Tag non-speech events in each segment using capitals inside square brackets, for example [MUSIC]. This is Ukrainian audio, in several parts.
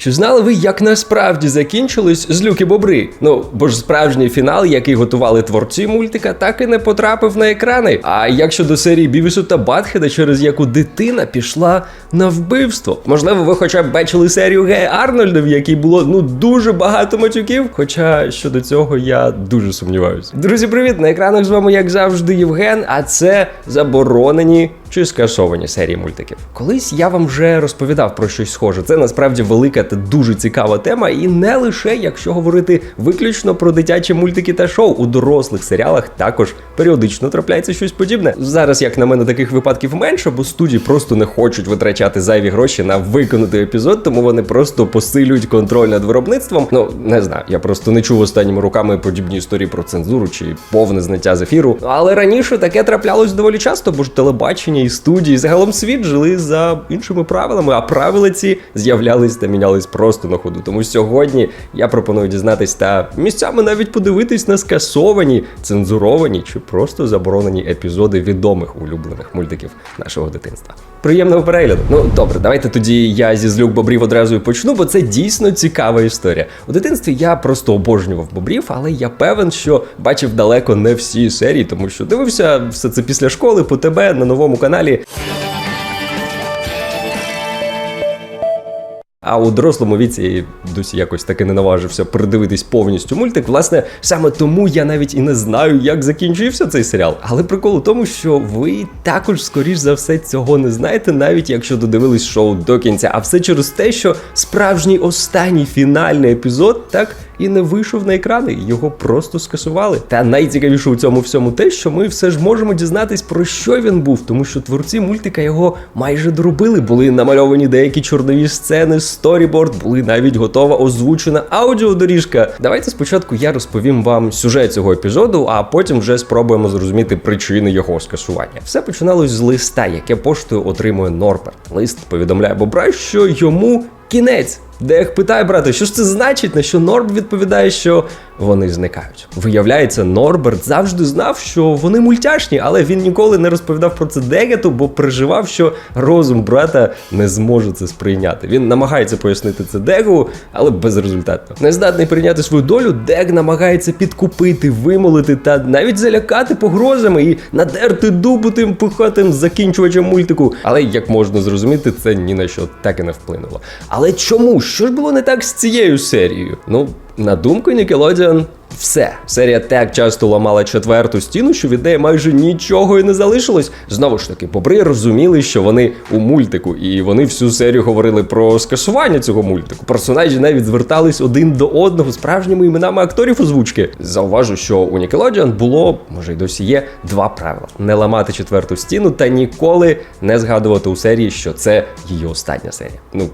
Чи знали ви, як насправді закінчились злюки бобри? Ну бо ж справжній фінал, який готували творці мультика, так і не потрапив на екрани. А як щодо серії Бівісу та Батхеда, через яку дитина пішла на вбивство? Можливо, ви хоча б бачили серію Гея Арнольда, в якій було ну дуже багато матюків. Хоча щодо цього я дуже сумніваюся. Друзі, привіт! На екранах з вами, як завжди, Євген. А це заборонені чи скасовані серії мультиків. Колись я вам вже розповідав про щось схоже. Це насправді велика та дуже цікава тема, і не лише якщо говорити виключно про дитячі мультики та шоу. У дорослих серіалах також періодично трапляється щось подібне. Зараз, як на мене, таких випадків менше, бо студії просто не хочуть витрачати зайві гроші на виконати епізод, тому вони просто посилюють контроль над виробництвом. Ну не знаю, я просто не чув останніми роками подібні історії про цензуру чи повне зняття з ефіру. Але раніше таке траплялось доволі часто, бо ж телебачення і студії загалом світ жили за іншими правилами, а правила ці з'являлись та мінялись просто на ходу. Тому сьогодні я пропоную дізнатись та місцями навіть подивитись на скасовані, цензуровані чи просто заборонені епізоди відомих улюблених мультиків нашого дитинства. Приємного перегляду. Ну добре, давайте тоді я зі злюк бобрів одразу і почну, бо це дійсно цікава історія. У дитинстві я просто обожнював бобрів, але я певен, що бачив далеко не всі серії, тому що дивився все це після школи по тебе на новому каналі. А у дорослому віці досі якось таки не наважився передивитись повністю мультик. Власне, саме тому я навіть і не знаю, як закінчився цей серіал. Але прикол у тому, що ви також, скоріш за все, цього не знаєте, навіть якщо додивились шоу до кінця. А все через те, що справжній останній фінальний епізод так і не вийшов на екрани, його просто скасували. Та найцікавіше у цьому всьому те, що ми все ж можемо дізнатись про що він був, тому що творці мультика його майже доробили. Були намальовані деякі чорнові сцени, сторіборд, були навіть готова озвучена аудіодоріжка. Давайте спочатку я розповім вам сюжет цього епізоду, а потім вже спробуємо зрозуміти причини його скасування. Все починалось з листа, яке поштою отримує Норберт. Лист повідомляє Бобра, що йому кінець. Дех питає брата, що ж це значить, на що Норб відповідає, що вони зникають. Виявляється, Норберт завжди знав, що вони мультяшні, але він ніколи не розповідав про це Дегету, бо переживав, що розум брата не зможе це сприйняти. Він намагається пояснити це Дегу, але безрезультатно. Нездатний прийняти свою долю, Дег намагається підкупити, вимолити та навіть залякати погрозами і надерти дубу тим пихатим закінчувачем мультику. Але як можна зрозуміти, це ні на що так і не вплинуло. Але чому? Що ж було не так з цією серією? Ну, на думку Nickelodeon, все. Серія так часто ламала четверту стіну, що від неї майже нічого і не залишилось. Знову ж таки, бобри розуміли, що вони у мультику, і вони всю серію говорили про скасування цього мультику. Персонажі навіть звертались один до одного справжніми іменами акторів озвучки. Зауважу, що у Nickelodeon було, може й досі є, два правила: не ламати четверту стіну та ніколи не згадувати у серії, що це її остання серія. Ну.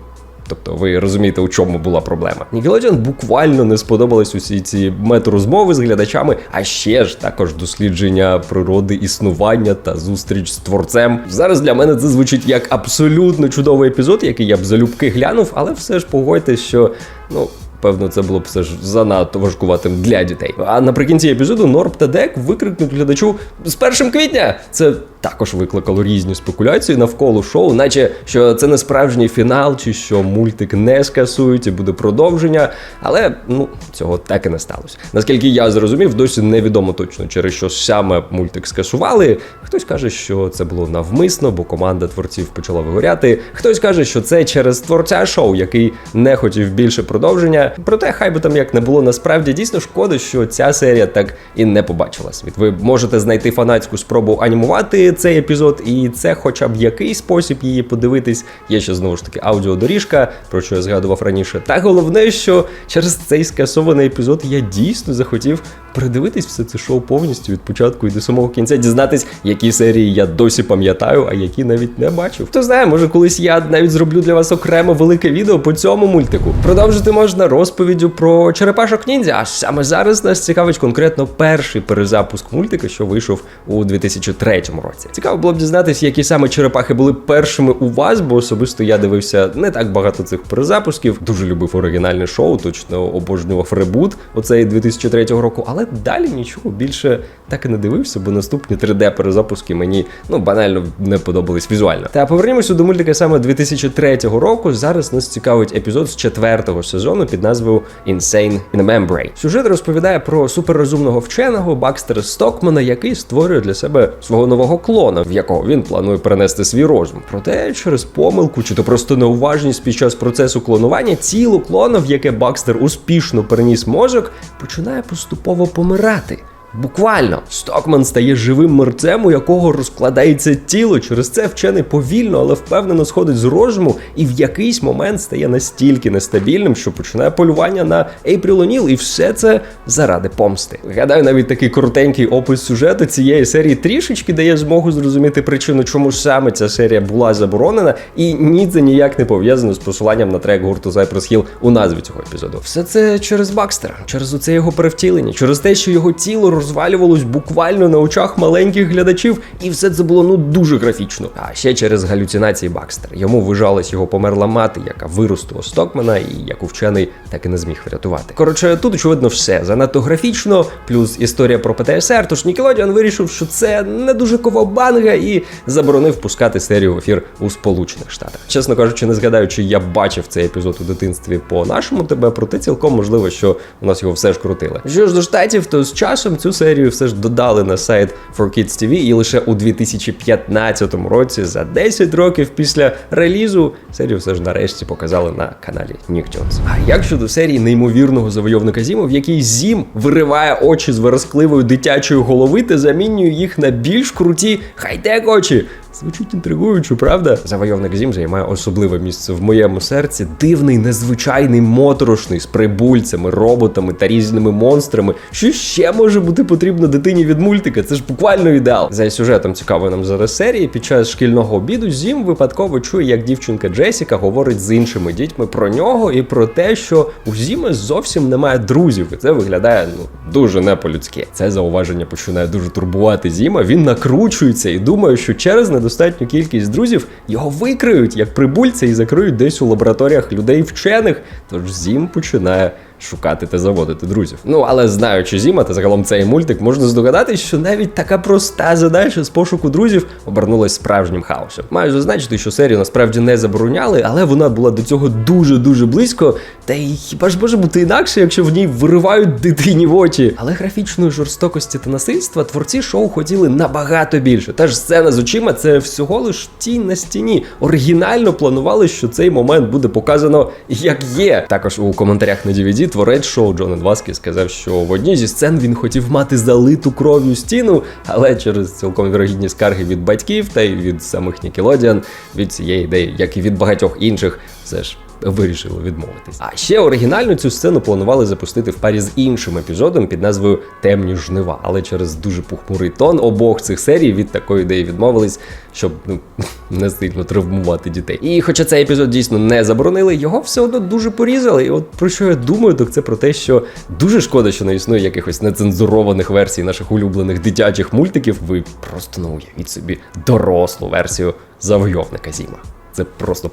Тобто ви розумієте, у чому була проблема. Нікелодіон буквально не сподобались усі ці метрозмови з глядачами, а ще ж також дослідження природи існування та зустріч з творцем. Зараз для мене це звучить як абсолютно чудовий епізод, який я б залюбки глянув, але все ж погодьтесь, що ну. Певно, це було б все ж занадто важкуватим для дітей. А наприкінці епізоду Норб та Дек викрикнуть глядачу з 1 квітня. Це також викликало різні спекуляції навколо шоу, наче що це не справжній фінал, чи що мультик не скасують і буде продовження. Але ну цього так і не сталося. Наскільки я зрозумів, досі невідомо точно через що саме мультик скасували. Хтось каже, що це було навмисно, бо команда творців почала вигоряти. Хтось каже, що це через творця шоу, який не хотів більше продовження. Проте, хай би там як не було, насправді дійсно шкода, що ця серія так і не побачила світ. Ви можете знайти фанатську спробу анімувати цей епізод, і це, хоча б який спосіб її подивитись. Є ще знову ж таки аудіодоріжка, про що я згадував раніше. Та головне, що через цей скасований епізод я дійсно захотів передивитись все це шоу повністю від початку і до самого кінця, дізнатись, які серії я досі пам'ятаю, а які навіть не бачив. Хто знає, може колись я навіть зроблю для вас окремо велике відео по цьому мультику. Продовжити можна роз розповіддю про черепашок ніндзя. А саме зараз нас цікавить конкретно перший перезапуск мультика, що вийшов у 2003 році. Цікаво було б дізнатися, які саме черепахи були першими у вас, бо особисто я дивився не так багато цих перезапусків. Дуже любив оригінальне шоу, точно обожнював ребут оцей 2003 року, але далі нічого більше так і не дивився, бо наступні 3D перезапуски мені ну банально не подобались візуально. Та повернімося до мультика саме 2003 року. Зараз нас цікавить епізод з четвертого сезону під назвою Insane in Membrane. Сюжет розповідає про суперрозумного вченого Бакстера Стокмана, який створює для себе свого нового клона, в якого він планує перенести свій розум. Проте через помилку чи то просто неуважність під час процесу клонування тіло клона, в яке Бакстер успішно переніс мозок, починає поступово помирати. Буквально Стокман стає живим мерцем, у якого розкладається тіло. Через це вчений повільно, але впевнено сходить з розуму, і в якийсь момент стає настільки нестабільним, що починає полювання на Ейпріл О'Ніл, і все це заради помсти. Гадаю, навіть такий коротенький опис сюжету цієї серії трішечки дає змогу зрозуміти причину, чому саме ця серія була заборонена, і ні це ніяк не пов'язано з посиланням на трек гурту Cypress Hill у назві цього епізоду. Все це через Бакстера, через оце його перевтілення, через те, що його тіло розвалювалось буквально на очах маленьких глядачів, і все це було ну дуже графічно. А ще через галюцинації Бакстера. Йому вижалась його померла мати, яка виростила Стокмана, і яку вчений так і не зміг врятувати. Коротше, тут очевидно все занадто графічно, плюс історія про ПТСР. Тож Нікелодіан вирішив, що це не дуже ковабанга, і заборонив пускати серію в ефір у Сполучених Штатах. Чесно кажучи, не згадаю, чи я бачив цей епізод у дитинстві по нашому тебе, проте цілком можливо, що у нас його все ж крутили. Що ж до штатів, то з часом цю серію все ж додали на сайт 4Kids TV, і лише у 2015 році, за 10 років після релізу, серію все ж нарешті показали на каналі Nicktoons. А як щодо серії неймовірного завойовника Зіму, в якій Зім вириває очі з верескливої дитячої голови та замінює їх на більш круті хай-тек очі. Звучить інтригуюче, правда? Завойовник Зім займає особливе місце в моєму серці. Дивний, незвичайний, моторошний, з прибульцями, роботами та різними монстрами. Що ще може бути потрібно дитині від мультика? Це ж буквально ідеал. За сюжетом цікавої нам зараз серії. Під час шкільного обіду Зім випадково чує, як дівчинка Джесіка говорить з іншими дітьми про нього і про те, що у Зіми зовсім немає друзів, і це виглядає ну дуже не по-людськи. Це зауваження починає дуже турбувати Зіма. Він накручується і думає, що через недостатню кількість друзів його викриють як прибульця і закриють десь у лабораторіях людей вчених. Тож Зім починає шукати та заводити друзів. Ну але знаючи Зіма та загалом цей мультик, можна здогадатись, що навіть така проста задача з пошуку друзів обернулась справжнім хаосом. Маю зазначити, що серію насправді не забороняли, але вона була до цього дуже дуже близько. Та й хіба ж може бути інакше, якщо в ній виривають дитині в очі? Але графічної жорстокості та насильства творці шоу хотіли набагато більше. Та ж сцена з очима це всього лиш тінь на стіні. Оригінально планували, що цей момент буде показано як є. Також у коментарях на DVD творець шоу Джонен Васкі сказав, що в одній зі сцен він хотів мати залиту кров'ю стіну, але через цілком вірогідні скарги від батьків та й від самих Нікелодіан від цієї ідеї, як і від багатьох інших, все ж. Вирішили відмовитись. А ще оригінально цю сцену планували запустити в парі з іншим епізодом під назвою Темні жнива, але через дуже похмурий тон обох цих серій від такої ідеї відмовились, щоб ну [LAUGHS] не сильно травмувати дітей. І хоча цей епізод дійсно не заборонили, його все одно дуже порізали. І от про що я думаю, так це про те, що дуже шкода, що не існує якихось нецензурованих версій наших улюблених дитячих мультиків. Ви просто ну уявіть собі дорослу версію завойовника Зіма. Це просто.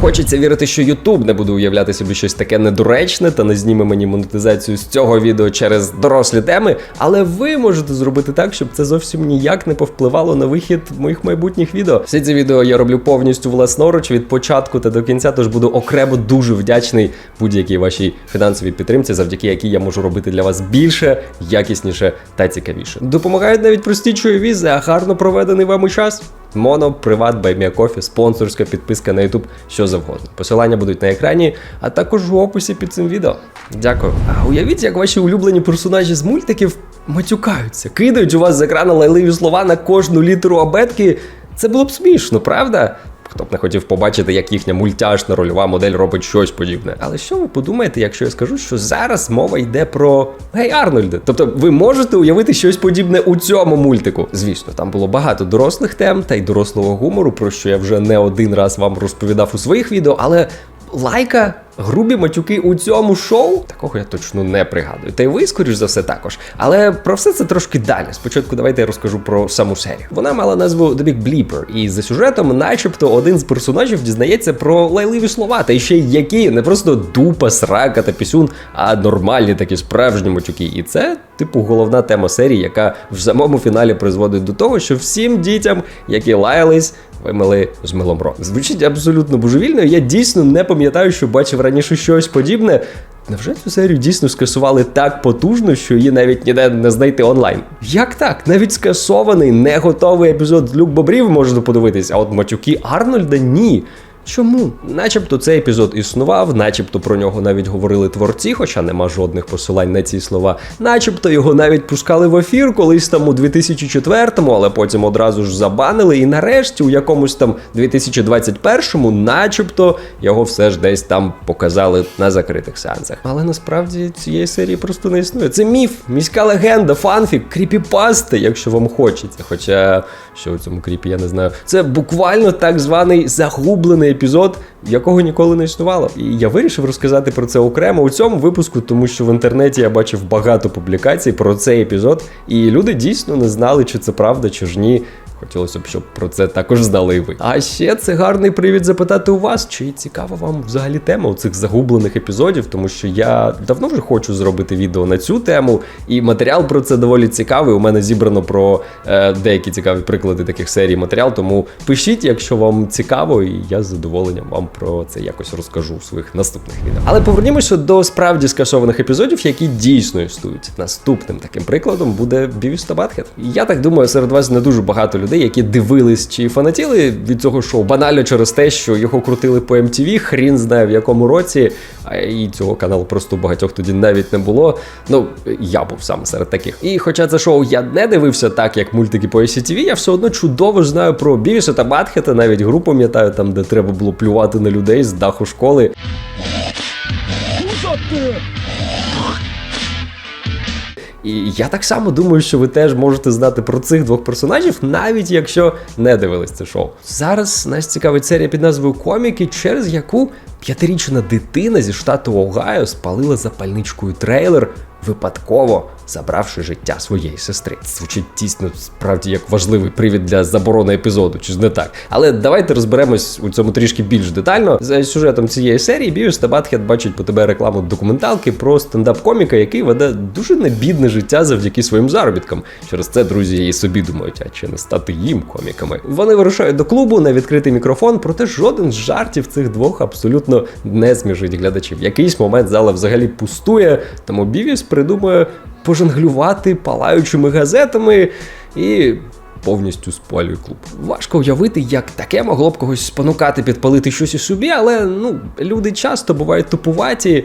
Хочеться вірити, що YouTube не буде уявляти собі щось таке недоречне та не зніме мені монетизацію з цього відео через дорослі теми, але ви можете зробити так, щоб це зовсім ніяк не повпливало на вихід моїх майбутніх відео. Всі ці відео я роблю повністю власноруч від початку та до кінця, тож буду окремо дуже вдячний будь-якій вашій фінансовій підтримці, завдяки якій я можу робити для вас більше, якісніше та цікавіше. Допомагають навіть прості чуєві а гарно проведений вами час. Моно, приват, байміакофі, спонсорська підписка на YouTube, що завгодно. Посилання будуть на екрані, а також в описі під цим відео. Дякую. А уявіть, як ваші улюблені персонажі з мультиків матюкаються, кидають у вас з екрану лайливі слова на кожну літеру абетки. Це було б смішно, правда? Хто б не хотів побачити, як їхня мультяшна рольова модель робить щось подібне. Але що ви подумаєте, якщо я скажу, що зараз мова йде про Гей Арнольде? Тобто ви можете уявити щось подібне у цьому мультику? Звісно, там було багато дорослих тем та й дорослого гумору, про що я вже не один раз вам розповідав у своїх відео, але лайка Грубі матюки у цьому шоу? Такого я точно не пригадую. Та й ви, скоріш за все, також. Але про все це трошки далі. Спочатку давайте я розкажу про саму серію. Вона мала назву The Big Bleeper, і за сюжетом, начебто, один з персонажів дізнається про лайливі слова, та ще й які, не просто дупа, срака та пісюн, а нормальні такі справжні матюки. І це, типу, головна тема серії, яка в самому фіналі призводить до того, що всім дітям, які лаялись, вимили з милом рот. Звучить абсолютно божевільно. Я дійсно не пам'ятаю, що бачив раніше щось подібне. Невже цю серію дійсно скасували так потужно, що її навіть ніде не знайти онлайн? Як так? Навіть скасований, не готовий епізод з Люк Бобрів можна подивитись, а от матюки Арнольда ні. Чому? Начебто цей епізод існував, начебто про нього навіть говорили творці, хоча нема жодних посилань на ці слова. Начебто його навіть пускали в ефір колись там у 2004-му, але потім одразу ж забанили. І нарешті, у якомусь там 2021-му, начебто його все ж десь там показали на закритих сеансах. Але насправді цієї серії просто не існує. Це міф, міська легенда, фанфік, кріпіпасти, якщо вам хочеться. Хоча що у цьому кріпі, я не знаю. Це буквально так званий загублений епізод, якого ніколи не існувало. І я вирішив розказати про це окремо у цьому випуску, тому що в інтернеті я бачив багато публікацій про цей епізод, і люди дійсно не знали, чи це правда, чи ж ні. Хотілося б, щоб про це також знали ви. А ще це гарний привід запитати у вас, чи цікава вам взагалі тема у цих загублених епізодів, тому що я давно вже хочу зробити відео на цю тему, і матеріал про це доволі цікавий. У мене зібрано про е, деякі цікаві приклади таких серій матеріал. Тому пишіть, якщо вам цікаво, і я з задоволенням вам про це якось розкажу у своїх наступних відео. Але повернімося до справді скасованих епізодів, які дійсно існують. Наступним таким прикладом буде Бівіс та Батхет. Я так думаю, серед вас не дуже багато людей, які дивились чи фанатіли від цього шоу, банально через те, що його крутили по MTV, хрін знає в якому році, а і цього каналу просто багатьох тоді навіть не було. Ну, я був саме серед таких. І хоча це шоу я не дивився так, як мультики по SCTV, я все одно чудово знаю про Бівіса та Батхета, навіть гру пам'ятаю, там, де треба було плювати на людей з даху школи. І я так само думаю, що ви теж можете знати про цих двох персонажів, навіть якщо не дивились це шоу. Зараз нас цікавить серія під назвою Коміки, через яку п'ятирічна дитина зі штату Огайо спалила запальничкою трейлер, випадково забравши життя своєї сестри. Звучить дійсно справді як важливий привід для заборони епізоду, чи ж не так? Але давайте розберемось у цьому трішки більш детально. За сюжетом цієї серії Біус та Батхет бачать по тебе рекламу документалки про стендап-коміка, який веде дуже небідне життя завдяки своїм заробіткам. Через це друзі і собі думають, а чи не стати їм коміками. Вони вирушають до клубу на відкритий мікрофон, проте жоден з жартів цих двох абсолютно не смішить глядачів. В якийсь момент зала взагалі пустує, тому Бівіс придумує пожонглювати палаючими газетами і. Повністю спалює клуб. Важко уявити, як таке могло б когось спонукати підпалити щось у собі, але ну люди часто бувають тупуваті.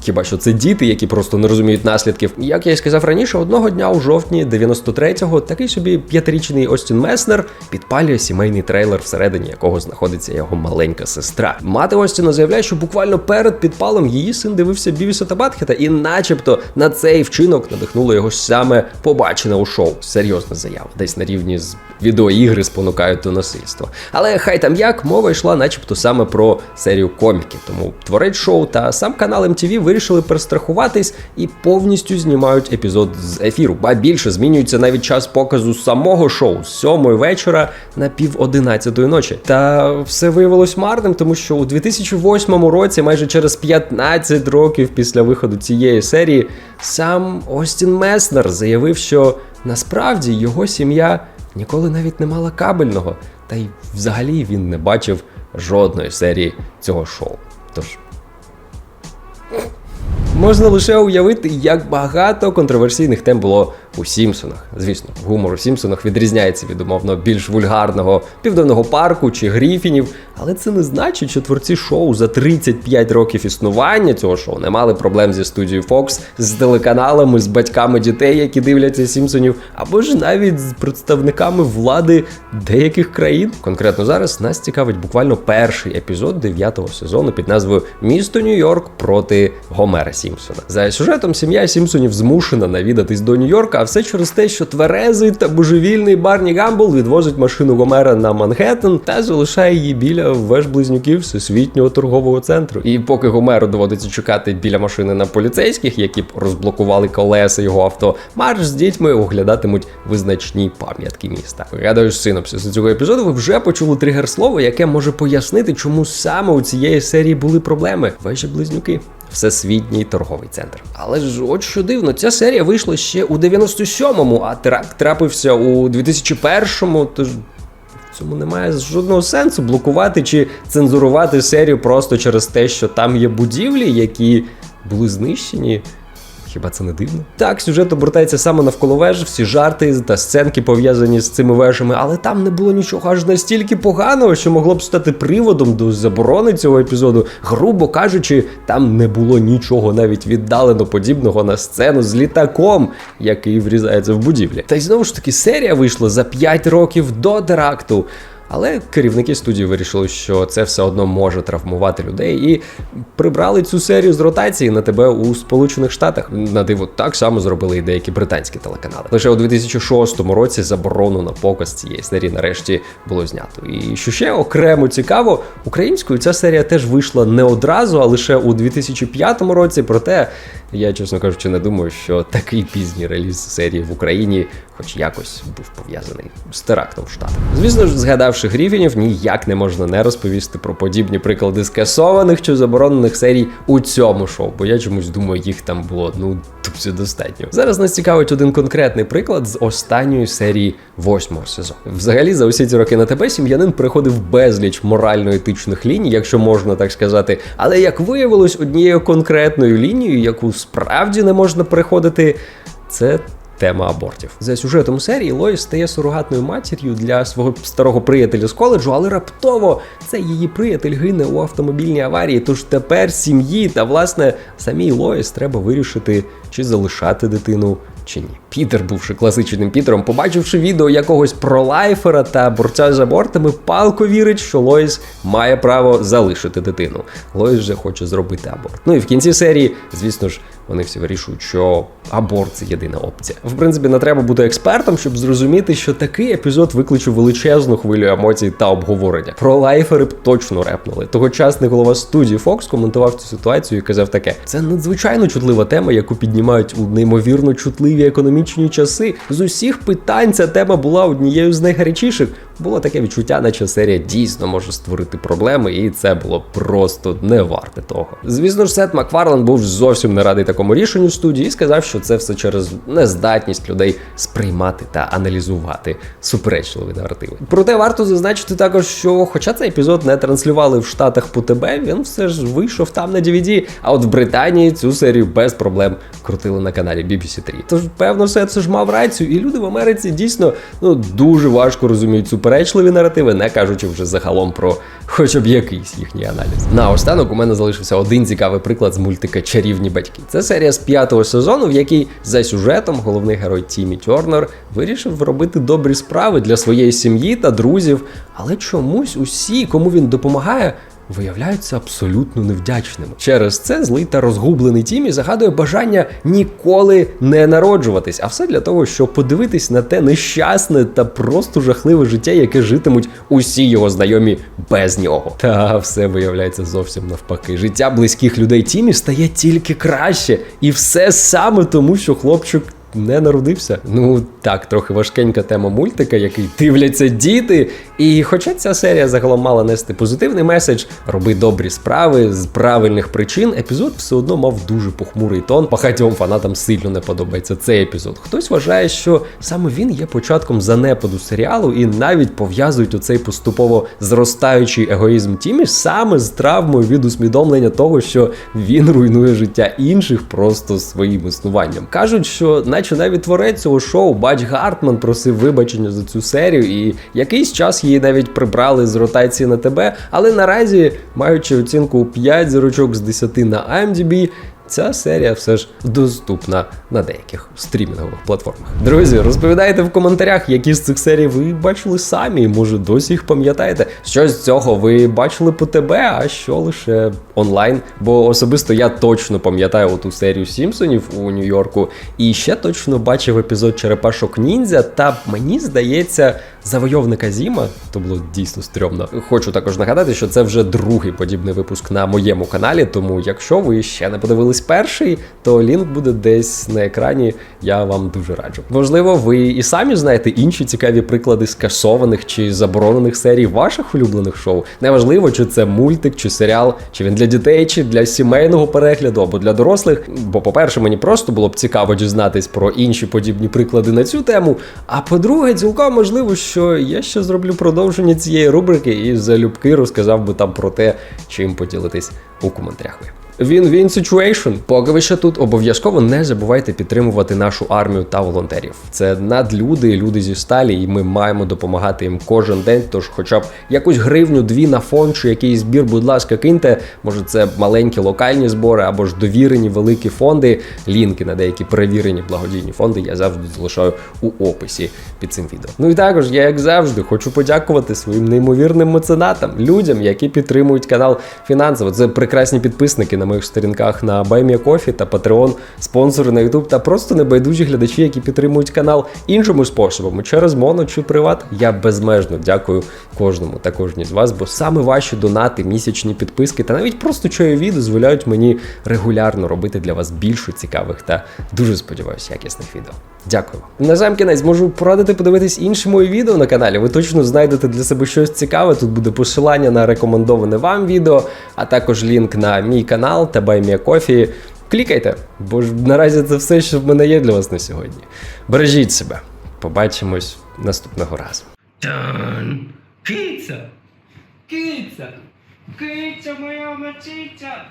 Хіба що це діти, які просто не розуміють наслідків. Як я й сказав раніше, одного дня у жовтні 93-го такий собі п'ятирічний Остін Меснер підпалює сімейний трейлер, всередині якого знаходиться його маленька сестра. Мати Остіна заявляє, що буквально перед підпалом її син дивився Бівіса та Батхета, і, начебто, на цей вчинок надихнуло його саме побачене у шоу. Серйозна заява, десь на рівні з відеоігри спонукають до насильства. Але хай там як мова йшла, начебто, саме про серію коміків. Тому творець шоу та сам канал MTV вирішили перестрахуватись і повністю знімають епізод з ефіру. Ба більше змінюється навіть час показу самого шоу з сьомої вечора на пів одинадцятої ночі. Та все виявилось марним, тому що у 2008 році, майже через 15 років після виходу цієї серії, сам Остін Меснер заявив, що насправді його сім'я ніколи навіть не мала кабельного, та й взагалі він не бачив жодної серії цього шоу. Тож Можна лише уявити, як багато контроверсійних тем було у Сімпсонах. Звісно, гумор у Сімпсонах відрізняється від умовно більш вульгарного південного парку чи гріфінів, але це не значить, що творці шоу за 35 років існування цього шоу не мали проблем зі студією Fox, з телеканалами, з батьками дітей, які дивляться Сімпсонів, або ж навіть з представниками влади деяких країн. Конкретно зараз нас цікавить буквально перший епізод дев'ятого сезону під назвою Місто Нью-Йорк проти Гомера Сімпсона. За сюжетом сім'я Сімпсонів змушена навідатись до Нью-Йорка, а все через те, що тверезий та божевільний Барні Гамбл відвозить машину Гомера на Манхеттен та залишає її біля веж близнюків всесвітнього торгового центру. І поки Гомеру доводиться чекати біля машини на поліцейських, які б розблокували колеса його авто, Марш з дітьми оглядатимуть визначні пам'ятки міста. Гадаю, з синопсису цього епізоду ви вже почули тригер слово, яке може пояснити, чому саме у цієї серії були проблеми. Вежі близнюки. Всесвітній торговий центр. Але ж от що дивно, ця серія вийшла ще у 97-му, а теракт трапився у 2001-му, тож цьому немає жодного сенсу блокувати чи цензурувати серію просто через те, що там є будівлі, які були знищені. Хіба це не дивно? Так, сюжет обертається саме навколо веж, всі жарти та сценки пов'язані з цими вежами, але там не було нічого аж настільки поганого, що могло б стати приводом до заборони цього епізоду. Грубо кажучи, там не було нічого навіть віддалено подібного на сцену з літаком, який врізається в будівлі. Та й знову ж таки, серія вийшла за 5 років до теракту. Але керівники студії вирішили, що це все одно може травмувати людей, і прибрали цю серію з ротації на тебе у Сполучених Штатах. На диво так само зробили і деякі британські телеканали. Лише у 2006 році заборону на показ цієї серії нарешті було знято. І що ще окремо цікаво, українською ця серія теж вийшла не одразу, а лише у 2005 році. Проте я, чесно кажучи, не думаю, що такий пізній реліз серії в Україні, хоч якось був пов'язаний з терактом в Штатах. Звісно ж, згадавши гріфінів, ніяк не можна не розповісти про подібні приклади скасованих чи заборонених серій у цьому шоу, бо я чомусь думаю, їх там було ну тупці достатньо. Зараз нас цікавить один конкретний приклад з останньої серії восьмого сезону. Взагалі, за усі ці роки на тебе сім'янин переходив безліч морально-етичних ліній, якщо можна так сказати. Але як виявилось, однією конкретною лінією, яку справді не можна переходити, це. Тема абортів за сюжетом серії Лоїс стає сурогатною матір'ю для свого старого приятеля з коледжу, але раптово цей її приятель гине у автомобільній аварії. Тож тепер сім'ї та власне самій Лоїс треба вирішити, чи залишати дитину чи ні. Пітер, бувши класичним Пітером, побачивши відео якогось пролайфера та борця з абортами, палко вірить, що Лоїс має право залишити дитину. Лоїс же хоче зробити аборт. Ну і в кінці серії, звісно ж, вони всі вирішують, що аборт це єдина опція. В принципі, не треба бути експертом, щоб зрозуміти, що такий епізод викличе величезну хвилю емоцій та обговорення. Про лайфери б точно репнули. Тогочасний голова студії Fox коментував цю ситуацію і казав таке: це надзвичайно чутлива тема, яку піднімають у неймовірно чутливі економічні часи. З усіх питань ця тема була однією з найгарячіших. Було таке відчуття, наче серія дійсно може створити проблеми, і це було просто не варте того. Звісно ж, Сет Макфарлен був зовсім не радий такому рішенню студії і сказав, що це все через нездатність людей сприймати та аналізувати суперечливі наративи. Проте варто зазначити також, що, хоча цей епізод не транслювали в Штатах по ТБ, він все ж вийшов там на DVD, А от в Британії цю серію без проблем крутили на каналі BBC 3. Тож, певно, все ж мав рацію, і люди в Америці дійсно ну дуже важко розуміють суперечливі наративи, не кажучи вже загалом про хоча б якийсь їхній аналіз. Наостанок у мене залишився один цікавий приклад з мультика Чарівні батьки. Це серія з п'ятого сезону, в якій за сюжетом головний герой Тімі Тернер вирішив робити добрі справи для своєї сім'ї та друзів, але чомусь усі, кому він допомагає. Виявляються абсолютно невдячними. Через це злий та розгублений Тімі загадує бажання ніколи не народжуватись, а все для того, щоб подивитись на те нещасне та просто жахливе життя, яке житимуть усі його знайомі без нього. Та все виявляється зовсім навпаки. Життя близьких людей Тімі стає тільки краще, і все саме тому, що хлопчик не народився. Ну так, трохи важкенька тема мультика, який дивляться діти. І хоча ця серія загалом мала нести позитивний меседж, роби добрі справи з правильних причин, епізод все одно мав дуже похмурий тон. Багатьом фанатам сильно не подобається цей епізод. Хтось вважає, що саме він є початком занепаду серіалу, і навіть пов'язують у цей поступово зростаючий егоїзм Тімі саме з травмою від усвідомлення того, що він руйнує життя інших просто своїм існуванням. Кажуть, що наче навіть творець цього шоу Бач Гартман просив вибачення за цю серію, і якийсь час її навіть прибрали з ротації на тебе. Але наразі, маючи оцінку 5 зірочок з 10 на IMDb, ця серія все ж доступна на деяких стрімінгових платформах. Друзі, розповідайте в коментарях, які з цих серій ви бачили самі, може досі їх пам'ятаєте. Що з цього ви бачили по ТБ, а що лише онлайн. Бо особисто я точно пам'ятаю оту серію Сімпсонів у Нью-Йорку, і ще точно бачив епізод Черепашок Ніндзя, та мені здається, завойовника Зіма, то було дійсно стрьомно. Хочу також нагадати, що це вже другий подібний випуск на моєму каналі. Тому, якщо ви ще не подивились перший, то лінк буде десь на екрані. Я вам дуже раджу. Можливо, ви і самі знаєте інші цікаві приклади скасованих чи заборонених серій ваших улюблених шоу. Неважливо, чи це мультик, чи серіал, чи він для дітей, чи для сімейного перегляду або для дорослих. Бо, по-перше, мені просто було б цікаво дізнатись про інші подібні приклади на цю тему. А по-друге, цілком можливо, що я ще зроблю продовження цієї рубрики і залюбки розказав би там про те, чим поділитись у коментарях. Він-він situation. Поки ви ще тут обов'язково не забувайте підтримувати нашу армію та волонтерів. Це надлюди, люди зі сталі, і ми маємо допомагати їм кожен день. Тож, хоча б якусь гривню, дві на фонд чи якийсь збір, будь ласка, киньте. Може, це маленькі локальні збори або ж довірені великі фонди. Лінки на деякі перевірені благодійні фонди я завжди залишаю у описі під цим відео. Ну і також я, як завжди, хочу подякувати своїм неймовірним меценатам, людям, які підтримують канал фінансово. Це прекрасні підписники на моїх сторінках на BuyMeACoffee та Patreon, спонсори на YouTube та просто небайдужі глядачі, які підтримують канал іншими способами через моно чи приват. Я безмежно дякую кожному та кожній з вас, бо саме ваші донати, місячні підписки та навіть просто чайові дозволяють мені регулярно робити для вас більше цікавих та дуже сподіваюся якісних відео. Дякую. На сам кінець можу порадити подивитись інші мої відео на каналі. Ви точно знайдете для себе щось цікаве. Тут буде посилання на рекомендоване вам відео, а також лінк на мій канал та Кофі. Клікайте, бо ж наразі це все, що в мене є для вас на сьогодні. Бережіть себе. Побачимось наступного разу. Киця! Киця! Киця моя мачиця!